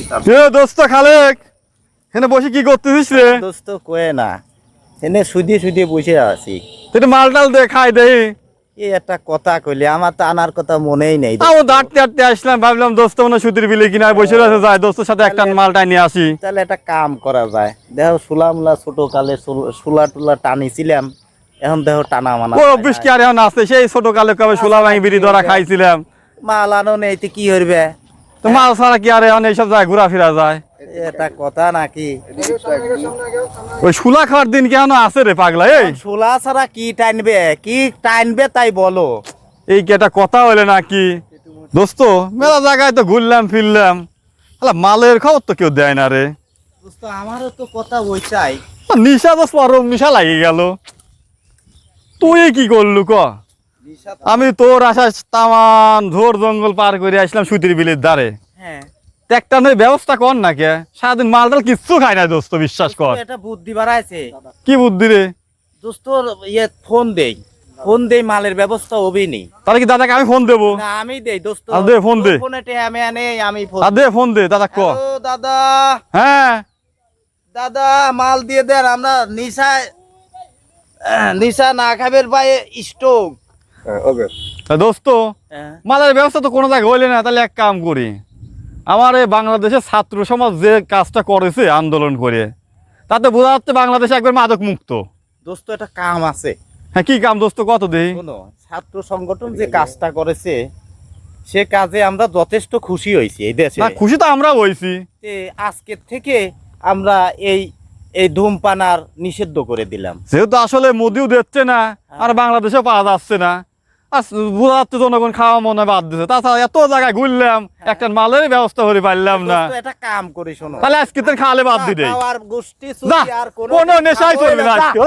এ দোস্ত খালেক এখানে বসে কি করতেছিস রে? দোস্ত কয়ে না এনে সুদিয়ে সুদিয়ে বসে আছি। তুই একটু মাল টাল দে খাই দে এই একটা কথা কইলে আমার তো আনার কথা মনেই নেই আমি দাঁড়তে দাঁড়তে আসলাম ভাবলাম দোস্ত মনে সুতির বিলে কিনা বসে রয়েছে যায় দোস্তের সাথে একটা মালটা নিয়ে আসি। তাহলে একটা কাম করা যায়। দেখো সুলামলা ছোট কালে সুলা টুলা টানিছিলাম এখন দেখো টানা মানা ও অফিস কি আর এখন আসছে সেই ছোট কালে কবে সোলা ভাঙি বিড়ি ধরা খাইছিলাম। মাল আনো নেই কি হইবে? তো মাল ছাড়া কি আর এখন এইসব যায় ঘোরাফেরা যায়? এটা কথা নাকি? ওই সুলা খাওয়ার দিন কেন আছে রে পাগলা এই? সোলা ছাড়া কি টানবে? কি টানবে তাই বলো। এই কি একটা কথা হইলে নাকি? দোস্ত মেলা জায়গায় তো ঘুরলাম ফিরলাম। আলা মালের খবর তো কেউ দেয় না রে। দোস্ত আমারও তো কথা ওইটাই। নিশা তো পরম নিশা লাগে গেল। তুই কি করলু ক? আমি তোর আশায় তামান ঝোর জঙ্গল পার করে আসলাম সুতির বিলের দ্বারে হ্যাঁ। ব্যবস্থা কর না কে? সারাদিন মাল টাল কিচ্ছু খাই না দোস্ত বিশ্বাস কর। এটা বুদ্ধি বাড়াইছে। কি বুদ্ধি রে? দোস্ত ইয়ে ফোন দেই। ফোন দেই মালের ব্যবস্থা হবেই নেই তাহলে কি দাদাকে আমি ফোন দেবো? না আমি দেই দোস্ত। দে, ফোন দে। ফোনে আমি আনে আমি ফোন দে ফোন দে দাদা ক। দাদা। হ্যাঁ। দাদা মাল দিয়ে দেন আমরা নিশা নিশা না খাবের ভাই স্টোক তা দোস্ত মালের ব্যবস্থা তো কোনো জায়গায় হইলে না তাহলে এক কাম করি। আমার এই বাংলাদেশের ছাত্র সমাজ যে কাজটা করেছে আন্দোলন করে তাতে বোঝা যাচ্ছে বাংলাদেশ একবার মাদক মুক্ত। দোস্ত একটা কাম আছে। হ্যাঁ কি কাম দোস্ত কত দেই? ছাত্র সংগঠন যে কাজটা করেছে সে কাজে আমরা যথেষ্ট খুশি হয়েছি এই দেশে। খুশি তো আমরা হইছি তে আজকের থেকে আমরা এই এই ধূমপানার নিষিদ্ধ করে দিলাম। যেহেতু আসলে মোদিও দিচ্ছে না আর বাংলাদেশেও পাওয়া যাচ্ছে না। জনগণ খাওয়া মনে বাদ দিছে। তাছাড়া এত জায়গায় ঘুরলাম একটা মালের ব্যবস্থা করে পারলাম না। কাম করি শোনো। তাহলে আজকে তোর খালে বাদ আর কোনো কোনো নেশাই চলবে না আজকে